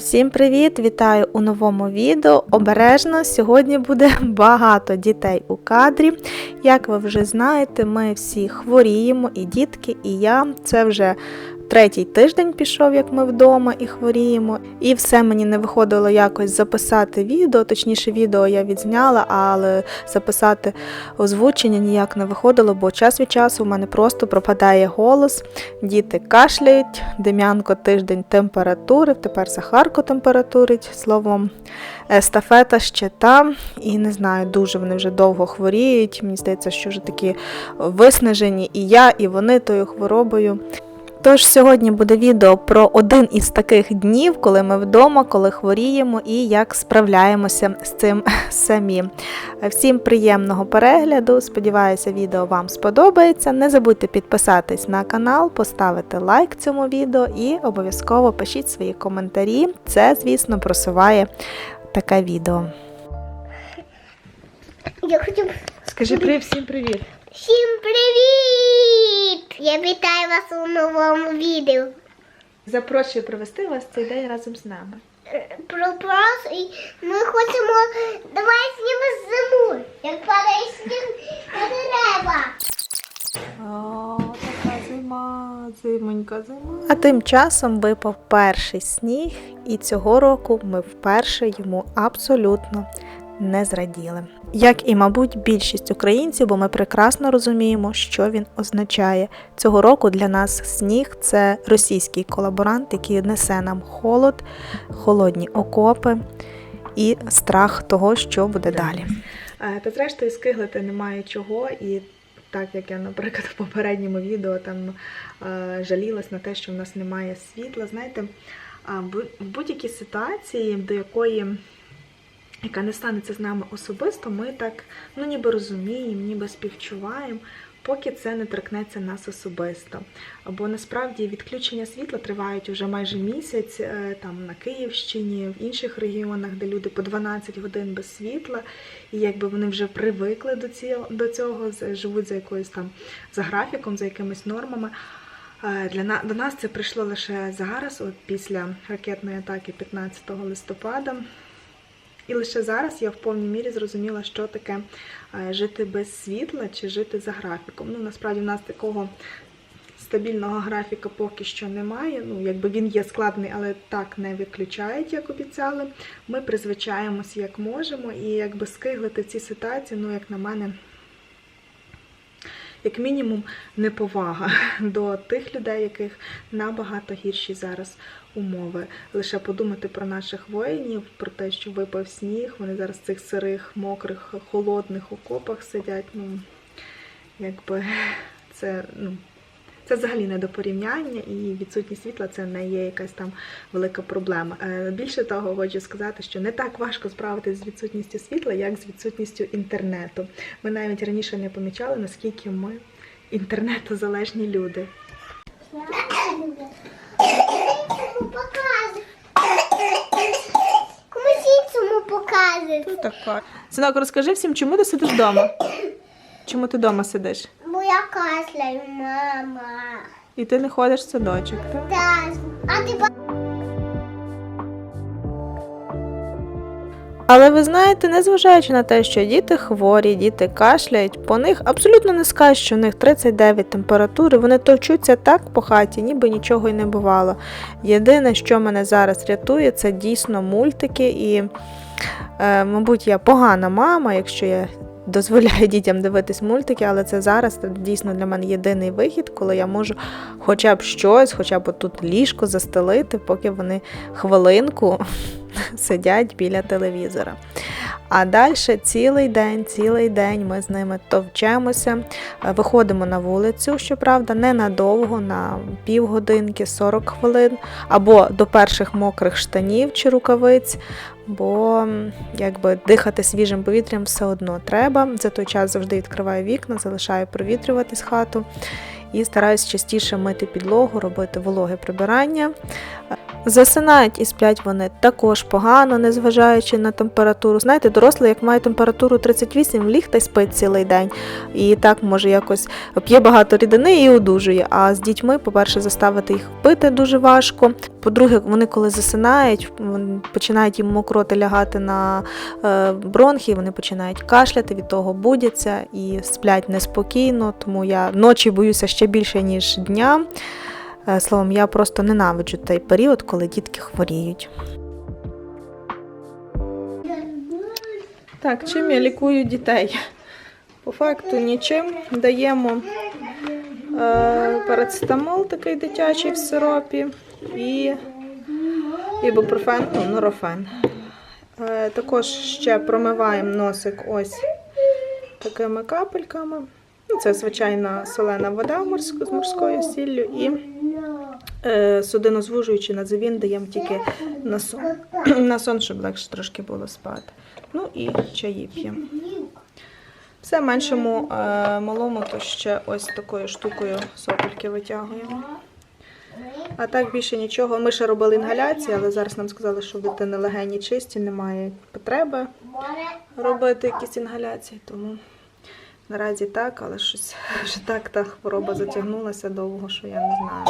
Всім привіт! Вітаю у новому відео. Обережно сьогодні буде багато дітей у кадрі. Як ви вже знаєте, ми всі хворіємо, і дітки, і я. Це вже третій тиждень пішов, як ми вдома і хворіємо. І все мені не виходило якось записати відео. Точніше, відео я відзняла, але записати озвучення ніяк не виходило, бо час від часу у мене просто пропадає голос. Діти кашляють, Дем'янко тиждень температури, тепер Захарко температурить. Словом, естафета ще там. І не знаю, дуже вони вже довго хворіють. Мені здається, що вже такі виснажені і я, і вони тою хворобою. Тож сьогодні буде відео про один із таких днів, коли ми вдома, коли хворіємо і як справляємося з цим самі. Всім приємного перегляду. Сподіваюся, відео вам сподобається. Не забудьте підписатись на канал, поставити лайк цьому відео і обов'язково пишіть свої коментарі. Це, звісно, просуває таке відео. Я хочу Скажи привіт, всім привіт. Всім привіт! Я вітаю вас у новому відео. Запрошую провести вас цей день разом з нами. І ми хочемо давай знімемо зиму, як падає сніг на дерева. О, така зима, зимонька, зима. А тим часом випав перший сніг, і цього року ми вперше йому абсолютно не зраділи. Як і, мабуть, більшість українців, бо ми прекрасно розуміємо, що він означає. Цього року для нас сніг це російський колаборант, який несе нам холод, холодні окопи і страх того, що буде далі. Та зрештою скиглити немає чого, і так як я, наприклад, в попередньому відео там жалілась на те, що в нас немає світла. Знаєте, в будь-якій ситуації, до якої яка не станеться з нами особисто, ми так ну ніби розуміємо, ніби співчуваємо, поки це не торкнеться нас особисто. Бо насправді відключення світла тривають вже майже місяць е, там на Київщині, в інших регіонах, де люди по 12 годин без світла, і якби вони вже привикли до цього, до цього живуть за якоюсь там за графіком, за якимись нормами. Е, Для на- до нас це прийшло лише зараз, от після ракетної атаки 15 листопада. І лише зараз я в повній мірі зрозуміла, що таке е, жити без світла чи жити за графіком. Ну, насправді в нас такого стабільного графіка поки що немає. Ну, якби він є складний, але так не виключають, як обіцяли. Ми призвичаємося як можемо, і якби скиглити в цій ситуації, ну, як на мене, як мінімум, неповага до тих людей, яких набагато гірші зараз умови. Лише подумати про наших воїнів, про те, що випав сніг, вони зараз в цих сирих, мокрих, холодних окопах сидять. Ну, якби це, ну. Це взагалі не до порівняння, і відсутність світла це не є якась там велика проблема. Е, Більше того, хочу сказати, що не так важко справитися з відсутністю світла, як з відсутністю інтернету. Ми навіть раніше не помічали, наскільки ми інтернетозалежні люди. Цьому показує. Комусь показує. така. Синок, розкажи всім, чому ти сидиш вдома? Чому ти вдома сидиш? Бо я кашляю, мама. І ти не ходиш в садочок, так? Так. А ти ба- Але ви знаєте, незважаючи на те, що діти хворі, діти кашляють, по них абсолютно не скажеш, що в них 39 температури, вони товчуться так по хаті, ніби нічого й не бувало. Єдине, що мене зараз рятує, це дійсно мультики. І, мабуть, я погана мама, якщо я дозволяю дітям дивитись мультики, але це зараз це дійсно для мене єдиний вихід, коли я можу хоча б щось, хоча б тут ліжко застелити, поки вони хвилинку сидять біля телевізора. А далі цілий день, цілий день ми з ними товчемося, виходимо на вулицю, щоправда, ненадовго, на півгодинки, 40 хвилин, або до перших мокрих штанів чи рукавиць, бо якби дихати свіжим повітрям все одно треба. За той час завжди відкриваю вікна, залишаю провітрюватись хату і стараюсь частіше мити підлогу, робити вологе прибирання. Засинають і сплять вони також погано, незважаючи на температуру. Знаєте, дорослий, як має температуру 38, ліг та й спить цілий день. І так може якось п'є багато рідини і одужує. А з дітьми, по-перше, заставити їх пити дуже важко. По-друге, вони коли засинають, починають їм мокроти лягати на е, бронхи, вони починають кашляти, від того будяться і сплять неспокійно. Тому я ночі боюся ще більше, ніж дня. Е, Словом, я просто ненавиджу той період, коли дітки хворіють. Так, чим я лікую дітей? По факту нічим. Даємо е, парацетамол такий дитячий в сиропі і ібупрофен, ну, норофен. Е, також ще промиваємо носик ось такими капельками. Ну, Це звичайна солена вода з морською сіллю і е, на завін даємо тільки на сон, на сон, щоб легше трошки було спати. Ну і чаї п'ємо. Все меншому е, малому, то ще ось такою штукою сопельки витягуємо. А так більше нічого. Ми ще робили інгаляції, але зараз нам сказали, що в дитини легені чисті, немає потреби робити якісь інгаляції, тому наразі так, але щось вже так та хвороба затягнулася довго, що я не знаю.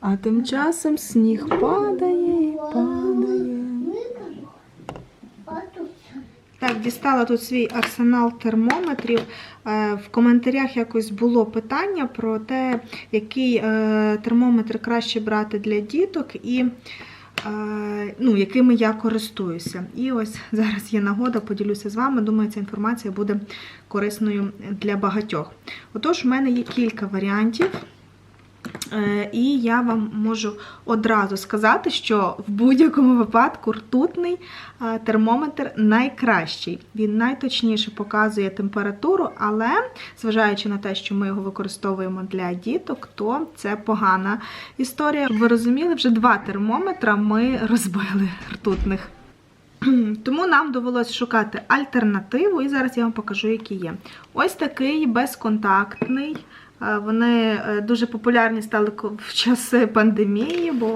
А тим часом сніг падає, і падає. Так, дістала тут свій арсенал термометрів. Е, В коментарях якось було питання про те, який е, термометр краще брати для діток і ну, якими я користуюся. І ось зараз є нагода, поділюся з вами. Думаю, ця інформація буде корисною для багатьох. Отож, у мене є кілька варіантів. Е, І я вам можу одразу сказати, що в будь-якому випадку ртутний е, термометр найкращий. Він найточніше показує температуру, але зважаючи на те, що ми його використовуємо для діток, то це погана історія. Щоб ви розуміли, вже два термометра ми розбили ртутних. Тому нам довелося шукати альтернативу, і зараз я вам покажу, які є. Ось такий безконтактний. Е, Вони е, дуже популярні стали в часи пандемії, бо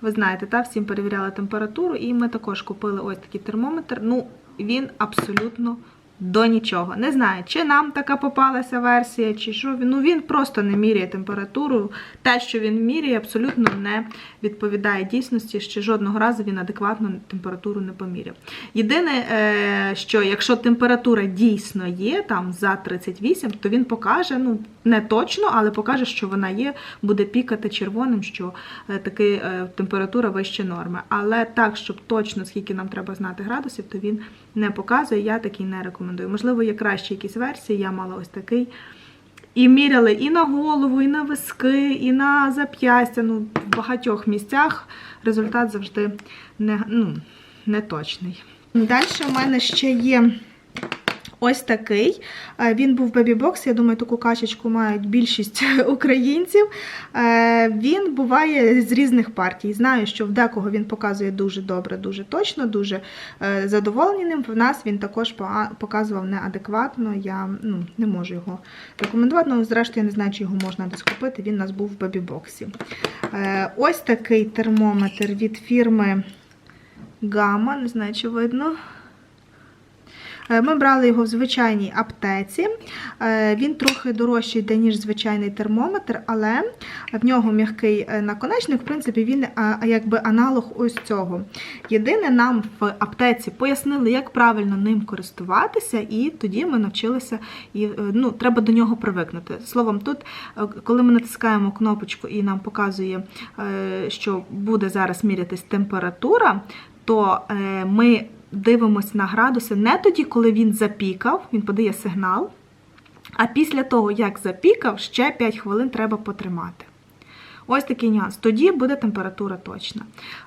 ви знаєте, та, всім перевіряли температуру, і ми також купили ось такий термометр. Ну, він абсолютно до нічого. Не знаю, чи нам така попалася версія, чи що. Ну, він просто не міряє температуру. Те, що він міряє, абсолютно не відповідає дійсності. Ще жодного разу він адекватно температуру не поміряв. Єдине, е, що якщо температура дійсно є, там за 38, то він покаже, ну не точно, але покаже, що вона є, буде пікати червоним, що е, таки е, температура вище норми. Але так, щоб точно скільки нам треба знати градусів, то він не показує. Я такий не рекомендую. Можливо, є кращі якісь версії. Я мала ось такий. І міряли і на голову, і на виски, і на зап'ястя. Ну, в багатьох місцях результат завжди не, ну, не точний. Далі у мене ще є ось такий. Е, Він був бебі-бокс, я думаю, таку качечку мають більшість українців. Е, Він буває з різних партій. Знаю, що в декого він показує дуже добре, дуже точно, дуже е, задоволені ним. В нас він також показував неадекватно. Я ну, не можу його рекомендувати. Ну, зрештою, я не знаю, чи його можна десь купити. Він у нас був в бебі-боксі. Ось такий термометр від фірми Гама, не знаю, чи видно. Е, Ми брали його в звичайній аптеці. Е, Він трохи дорожчий, ніж звичайний термометр, але в нього м'який е, наконечник, в принципі, він якби аналог ось цього. Єдине, нам в аптеці пояснили, як правильно ним користуватися, і тоді ми навчилися, і, ну, треба до нього привикнути. Словом, тут, коли ми натискаємо кнопочку і нам показує, що буде зараз мірятись температура, то ми дивимось на градуси не тоді, коли він запікав, він подає сигнал, а після того, як запікав, ще 5 хвилин треба потримати. Ось такий нюанс. Тоді буде температура точна.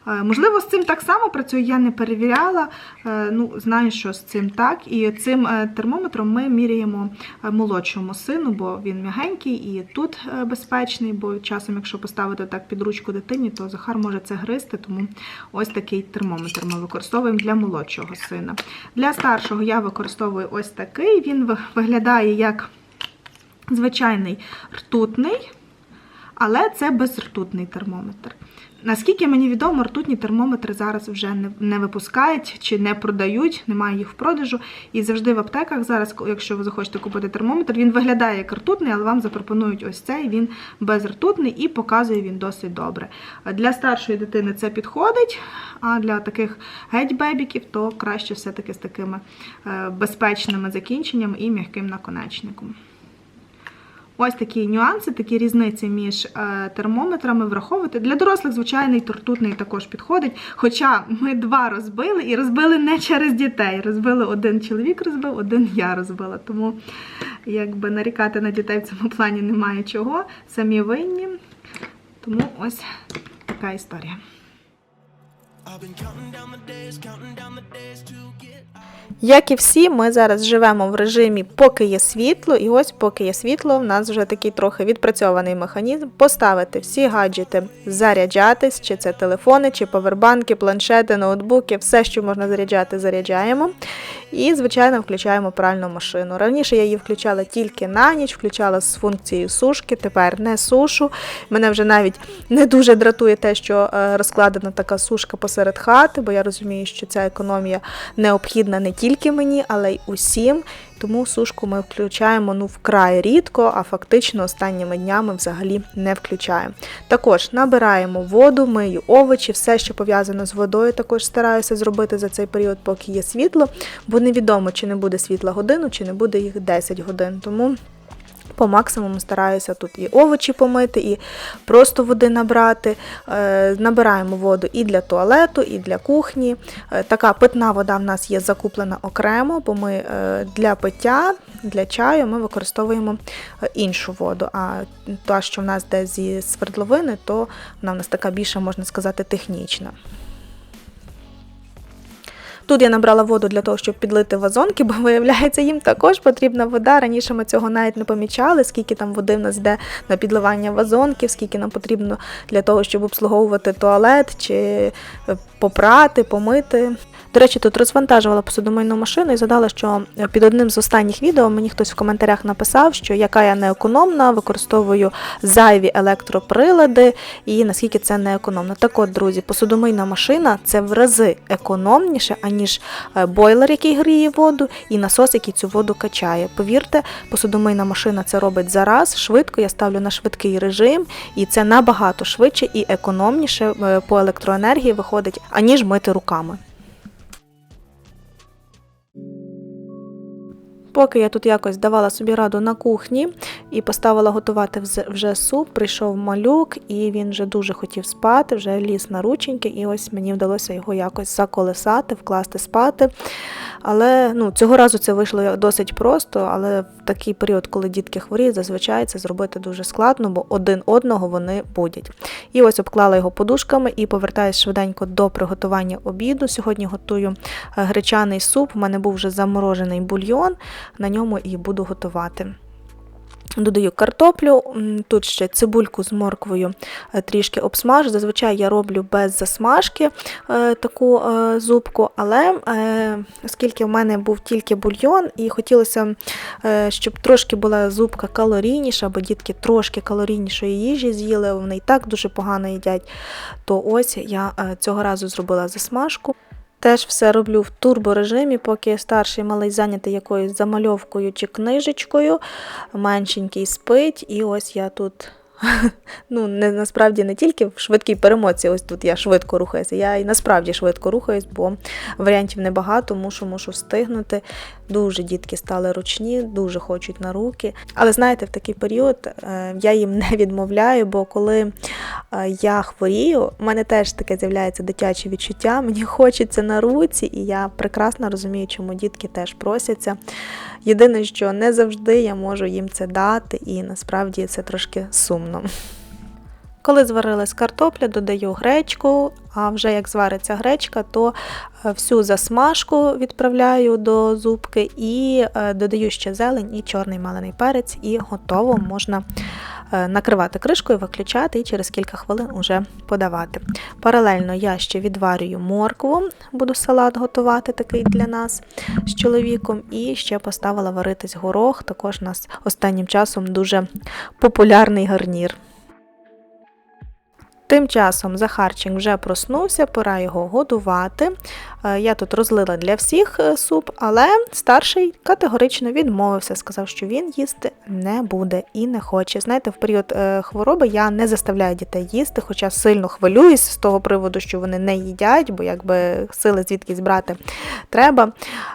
Е, Можливо, з цим так само працює, я не перевіряла. Е, Ну, знаю, що з цим так. І цим е, термометром ми міряємо молодшому сину, бо він м'ягенький і тут безпечний, бо часом, якщо поставити так під ручку дитині, то Захар може це гризти, тому ось такий термометр ми використовуємо для молодшого сина. Для старшого я використовую ось такий. Він виглядає як звичайний ртутний. Але це безртутний термометр. Наскільки мені відомо, ртутні термометри зараз вже не, не випускають чи не продають, немає їх в продажу. І завжди в аптеках зараз, якщо ви захочете купити термометр, він виглядає як ртутний, але вам запропонують ось цей. Він безртутний і показує він досить добре. Для старшої дитини це підходить, а для таких геть бебіків, то краще все-таки з такими е, безпечними закінченнями і м'яким наконечником. Ось такі нюанси, такі різниці між е, термометрами враховувати. Для дорослих звичайний тортутний також підходить. Хоча ми два розбили і розбили не через дітей. Розбили один чоловік розбив, один я розбила. Тому якби нарікати на дітей в цьому плані немає чого. Самі винні. Тому ось така історія. Як і всі, ми зараз живемо в режимі, поки є світло, і ось поки є світло, в нас вже такий трохи відпрацьований механізм поставити всі гаджети, заряджатись, чи це телефони, чи повербанки, планшети, ноутбуки, все, що можна заряджати, заряджаємо. І, звичайно, включаємо пральну машину. Раніше я її включала тільки на ніч, включала з функцією сушки, тепер не сушу. Мене вже навіть не дуже дратує те, що е, розкладена така сушка посеред хати, бо я розумію, що ця економія необхідна не тільки мені, але й усім. Тому сушку ми включаємо ну вкрай рідко, а фактично останніми днями взагалі не включаємо. Також набираємо воду, мию овочі, все, що пов'язано з водою, також стараюся зробити за цей період, поки є світло, бо невідомо, чи не буде світла годину, чи не буде їх 10 годин. Тому по максимуму стараюся тут і овочі помити, і просто води набрати. Е, Набираємо воду і для туалету, і для кухні. Е, Така питна вода в нас є закуплена окремо, бо ми е, для пиття, для чаю ми використовуємо іншу воду. А та, що в нас десь зі свердловини, то вона в нас така більше, можна сказати, технічна. Тут я набрала воду для того, щоб підлити вазонки, бо виявляється, їм також потрібна вода. Раніше ми цього навіть не помічали, скільки там води в нас йде на підливання вазонків, скільки нам потрібно для того, щоб обслуговувати туалет чи е, попрати, помити. До речі, тут розвантажувала посудомийну машину і задала, що е, під одним з останніх відео мені хтось в коментарях написав, що яка я неекономна, використовую зайві електроприлади і наскільки це не економно. Так от, друзі, посудомийна машина це в рази економніше, аніж е, бойлер, який гріє воду, і насос, який цю воду качає. Повірте, посудомийна машина це робить зараз, швидко. Я ставлю на швидкий режим, і це набагато швидше і економніше е, по електроенергії виходить, аніж мити руками. Поки я тут якось давала собі раду на кухні і поставила готувати вже суп, прийшов малюк, і він вже дуже хотів спати, вже ліз на рученьки, і ось мені вдалося його якось заколесати, вкласти спати. Але ну, цього разу це вийшло досить просто, але в такий період, коли дітки хворіють, зазвичай це зробити дуже складно, бо один одного вони будять. І ось обклала його подушками і повертаюсь швиденько до приготування обіду. Сьогодні готую е, гречаний суп. У мене був вже заморожений бульйон, на ньому і буду готувати. Додаю картоплю, тут ще цибульку з морквою е, трішки обсмажу. Зазвичай я роблю без засмажки е, таку е, зубку, але оскільки в мене був тільки бульйон, і хотілося, щоб трошки була зубка калорійніша, бо дітки трошки калорійнішої їжі з'їли, вони і так дуже погано їдять, то ось я цього разу зробила засмажку. Теж все роблю в турборежимі, поки старший малий зайнятий якоюсь замальовкою чи книжечкою, меншенький спить, і ось я тут. Ну, не, насправді не тільки в швидкій перемоці, ось тут я швидко рухаюся, я і насправді швидко рухаюсь, бо варіантів небагато, мушу, мушу встигнути. Дуже дітки стали ручні, дуже хочуть на руки. Але знаєте, в такий період е, я їм не відмовляю, бо коли е, я хворію, в мене теж таке з'являється дитяче відчуття. Мені хочеться на руці, і я прекрасно розумію, чому дітки теж просяться. Єдине, що не завжди я можу їм це дати, і насправді це трошки сумно. Коли зварилась картопля, додаю гречку, а вже як звариться гречка, то е, всю засмажку відправляю до зубки і е, додаю ще зелень і чорний малений перець, і готово можна е, накривати кришкою, виключати і через кілька хвилин уже подавати. Паралельно я ще відварюю моркву, буду салат готувати такий для нас з чоловіком, і ще поставила варитись горох, також у нас останнім часом дуже популярний гарнір. Тим часом Захарчик вже проснувся, пора його годувати. Е, Я тут розлила для всіх е, суп, але старший категорично відмовився, сказав, що він їсти не буде і не хоче. Знаєте, в період е, хвороби я не заставляю дітей їсти, хоча сильно хвилююсь з того приводу, що вони не їдять, бо якби сили звідкись брати треба.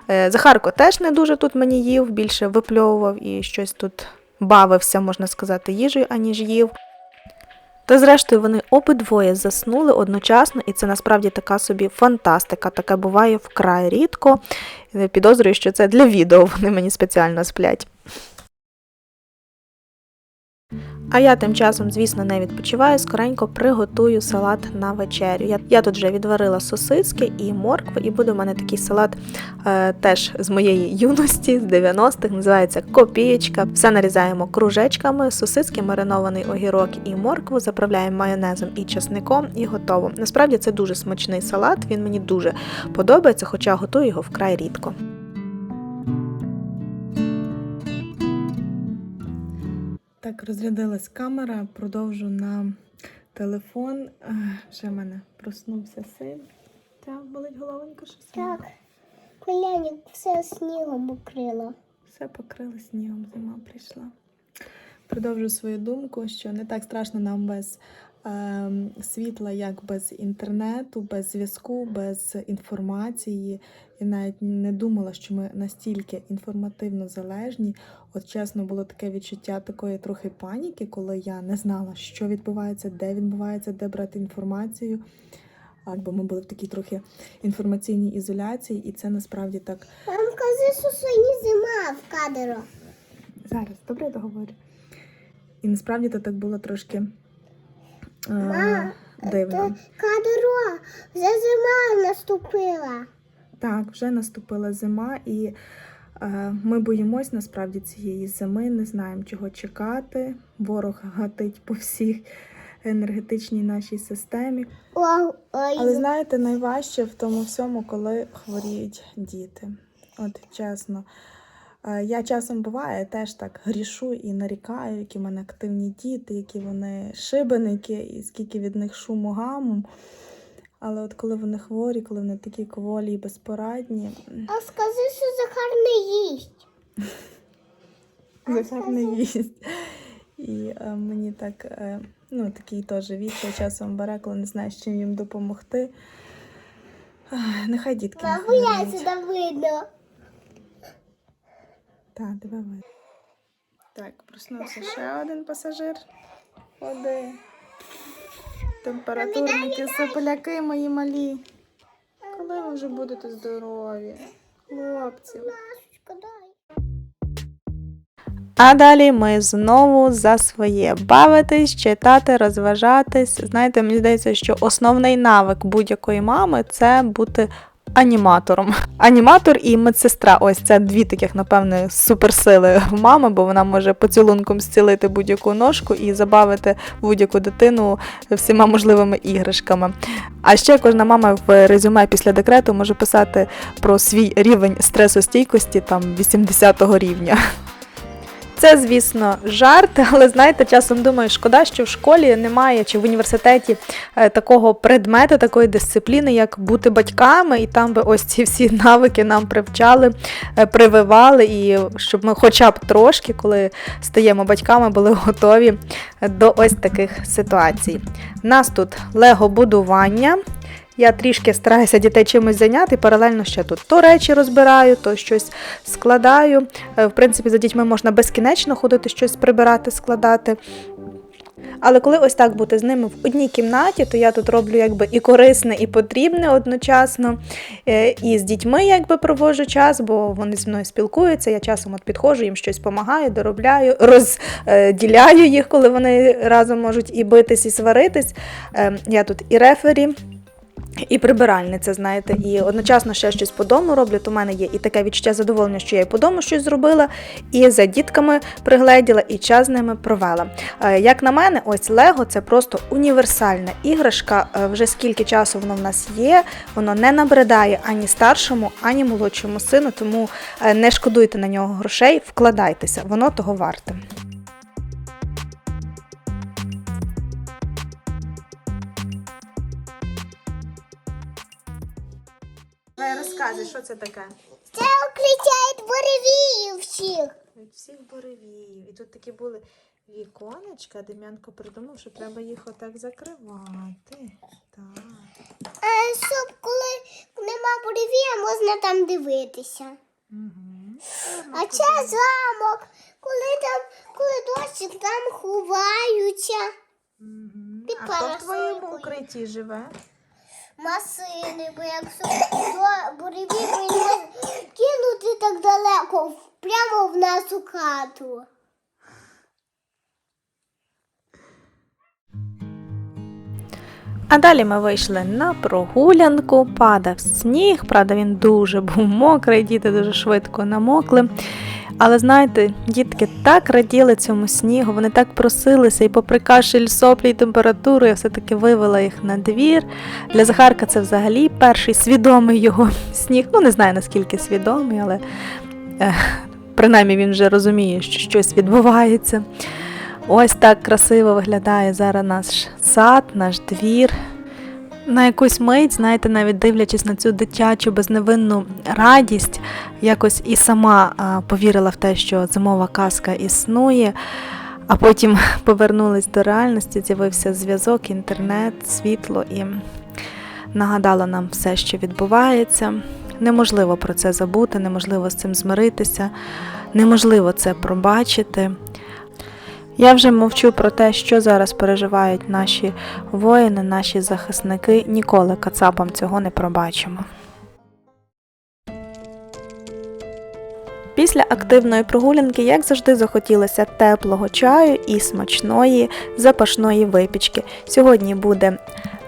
Захарко теж не дуже тут мені їв, більше випльовував і щось тут бавився, можна сказати, їжею, аніж їв. Та зрештою вони обидвоє заснули одночасно, і це насправді така собі фантастика. Таке буває вкрай рідко. Е, Підозрюю, що це для відео вони мені спеціально сплять. А я тим часом, звісно, не відпочиваю, скоренько приготую салат на вечерю. Я, я тут вже відварила сосиски і моркву, і буде в мене такий салат е, теж з моєї юності, з 90-х, називається копієчка. Все нарізаємо кружечками, сосиски, маринований огірок і моркву, заправляємо майонезом і часником, і готово. Насправді це дуже смачний салат, він мені дуже подобається, хоча готую його вкрай рідко. Так, розрядилась камера, продовжу на телефон. Вже в мене проснувся син. Так, болить головонька, що Так. Коляник все снігом укрило. Все покрили снігом, зима прийшла. Продовжу свою думку, що не так страшно нам без е, світла, як без інтернету, без зв'язку, без інформації. Я навіть не думала, що ми настільки інформативно залежні. От чесно, було таке відчуття такої трохи паніки, коли я не знала, що відбувається, де відбувається, де брати інформацію. А, Бо ми були в такій трохи інформаційній ізоляції, і це насправді так Там кажи, що сьогодні зима в кадро. Зараз, добре договорю. І насправді то так було трошки е, Ма, дивно. Кадро, вже зима наступила. Так, вже наступила зима, і е, ми боїмось насправді цієї зими, не знаємо, чого чекати. Ворог гатить по всій енергетичній нашій системі. Але знаєте, найважче в тому всьому, коли хворіють діти. От чесно. Е, Я часом буває теж так грішу і нарікаю, які в мене активні діти, які вони шибеники, і скільки від них шуму гаму. Але от коли вони хворі, коли вони такі кволі і безпорадні, а скажи, що Захар не їсть. Захар не їсть. І е, мені так, е, ну, такий теж відчай часом бере, коли не знаєш, чим їм допомогти. Ах, Нехай дітки не Бабу я сюди видно. Так, видно. Так, проснувся ще один пасажир. Ходи. Температурники, сопляки мої малі. Коли ви вже будете здорові? Хлопці. А далі ми знову за своє бавитись, читати, розважатись. Знаєте, мені здається, що основний навик будь-якої мами це бути аніматором. Аніматор і медсестра. Ось це дві таких, напевне, суперсили в мами, бо вона може поцілунком зцілити будь-яку ножку і забавити будь-яку дитину всіма можливими іграшками. А ще кожна мама в резюме після декрету може писати про свій рівень стресостійкості там 80-го рівня. Це, звісно, жарт, але знаєте, часом думаю, шкода, що в школі немає чи в університеті е, такого предмету, такої дисципліни, як бути батьками, і там би ось ці всі навики нам привчали, е, прививали, і щоб ми хоча б трошки, коли стаємо батьками, були готові до ось таких ситуацій. У нас тут лего-будування. Я трішки стараюся дітей чимось зайняти, паралельно ще тут то речі розбираю, то щось складаю. Е, В принципі, за дітьми можна безкінечно ходити, щось прибирати, складати. Але коли ось так бути з ними в одній кімнаті, то я тут роблю якби і корисне, і потрібне одночасно. Е, І з дітьми якби проводжу час, бо вони зі мною спілкуються. Я часом от підходжу, їм щось допомагаю, доробляю, розділяю їх, коли вони разом можуть і битись, і сваритись. Е, Я тут і рефері. І прибиральниця, знаєте, і одночасно ще щось по дому роблю. То в мене є і таке відчуття задоволення, що я і по дому щось зробила, і за дітками пригледіла, і час з ними провела. Е, Як на мене, ось Лего це просто універсальна іграшка. Е, Вже скільки часу воно в нас є, воно не набридає ані старшому, ані молодшому сину, тому е, не шкодуйте на нього грошей, вкладайтеся, воно того варте. Показуй, що це таке? Це укриття від буревіїв всіх. Від всіх буревіїв. І тут такі були віконечка. Дем'янко придумав, що треба їх отак закривати. Так. А щоб коли нема буревія, можна там дивитися. Угу. А це замок. Коли там, коли дощик, там ховаються Під А хто в твоєму парасолькою. укритті живе? Машини, бо якщо буревій, може кинути так далеко, прямо в нашу хату. А далі ми вийшли на прогулянку, падав сніг, правда, він дуже був мокрий, діти дуже швидко намокли. Але знаєте, дітки так раділи цьому снігу, вони так просилися, і попри кашель, соплі і температуру, я все-таки вивела їх на двір. Для Захарка це взагалі перший свідомий його сніг. Ну, не знаю наскільки свідомий, але е, принаймні він вже розуміє, що щось відбувається. Ось так красиво виглядає зараз наш сад, наш двір. На якусь мить, знаєте, навіть дивлячись на цю дитячу безневинну радість, якось і сама повірила в те, що зимова казка існує, а потім повернулась до реальності, з'явився зв'язок, інтернет, світло і нагадала нам все, що відбувається. Неможливо про це забути, неможливо з цим змиритися, неможливо це пробачити. Я вже мовчу про те, що зараз переживають наші воїни, наші захисники. Ніколи кацапам цього не пробачимо. Після активної прогулянки, як завжди, захотілося теплого чаю і смачної запашної випічки. Сьогодні буде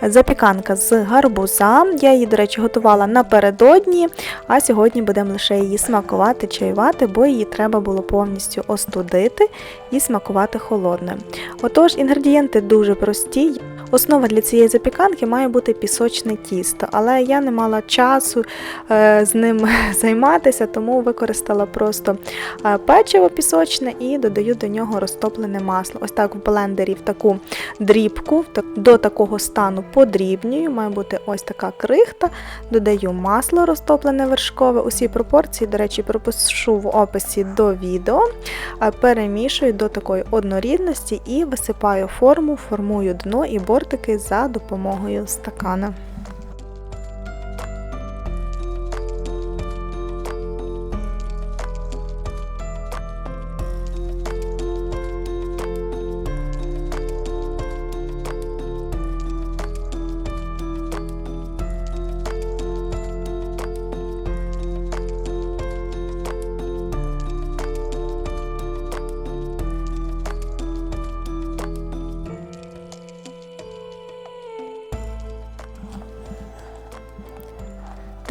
запіканка з гарбуза. Я її, до речі, готувала напередодні, а сьогодні будемо лише її смакувати, чаювати, бо її треба було повністю остудити і смакувати холодною. Отож, інгредієнти дуже прості. Основа для цієї запіканки має бути пісочне тісто, але я не мала часу е, з ним займатися, тому використала просто е, печиво пісочне і додаю до нього розтоплене масло. Ось так в блендері в таку дрібку, до такого стану подрібнюю, має бути ось така крихта. Додаю масло розтоплене вершкове. Усі пропорції, до речі, пропишу в описі до відео. Е, Перемішую до такої однорідності і висипаю форму, формую дно і бортики за допомогою стакана.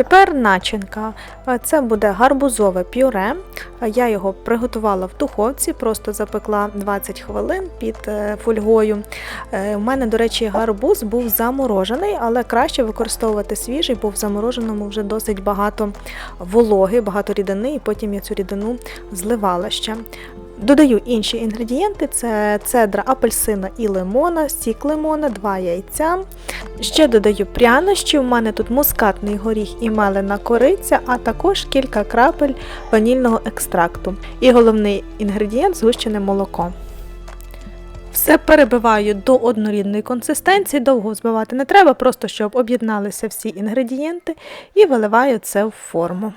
Тепер начинка. Е, Це буде гарбузове пюре. Е, Я його приготувала в духовці, просто запекла 20 хвилин під е, фольгою. У мене, до речі, гарбуз був заморожений, але краще використовувати свіжий, бо в замороженому вже досить багато вологи, багато рідини, і потім я цю рідину зливала ще. Додаю інші інгредієнти: це цедра апельсина і лимона, сік лимона, 2 яйця. Ще додаю прянощі. У мене тут мускатний горіх і мелена кориця, а також кілька крапель ванільного екстракту. І головний інгредієнт згущене молоко. Все перебиваю до однорідної консистенції, довго збивати не треба, просто щоб об'єдналися всі інгредієнти, і виливаю це в форму.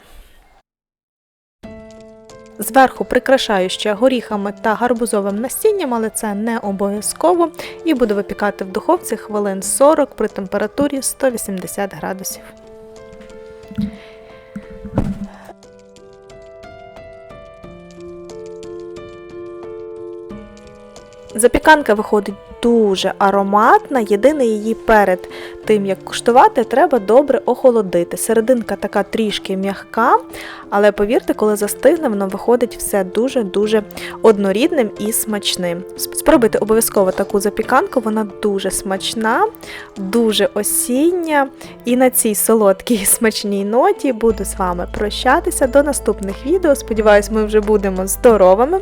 Зверху прикрашаю ще горіхами та гарбузовим насінням, але це не обов'язково. І буду випікати в духовці хвилин 40 при температурі 180 градусів. Запіканка виходить дуже ароматна. Єдине її перед тим, як куштувати, треба добре охолодити. Серединка така трішки м'яка, але повірте, коли застигне, воно виходить все дуже-дуже однорідним і смачним. Спробуйте обов'язково таку запіканку, вона дуже смачна, дуже осіння. І на цій солодкій смачній ноті буду з вами прощатися до наступних відео. Сподіваюсь, ми вже будемо здоровими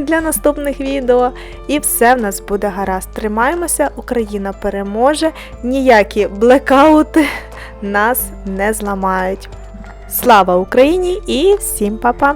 для наступних відео. І все в нас буде гаразд. Тримаємося, Україна переможе, ніякі блекаути нас не зламають. Слава Україні і всім па-па!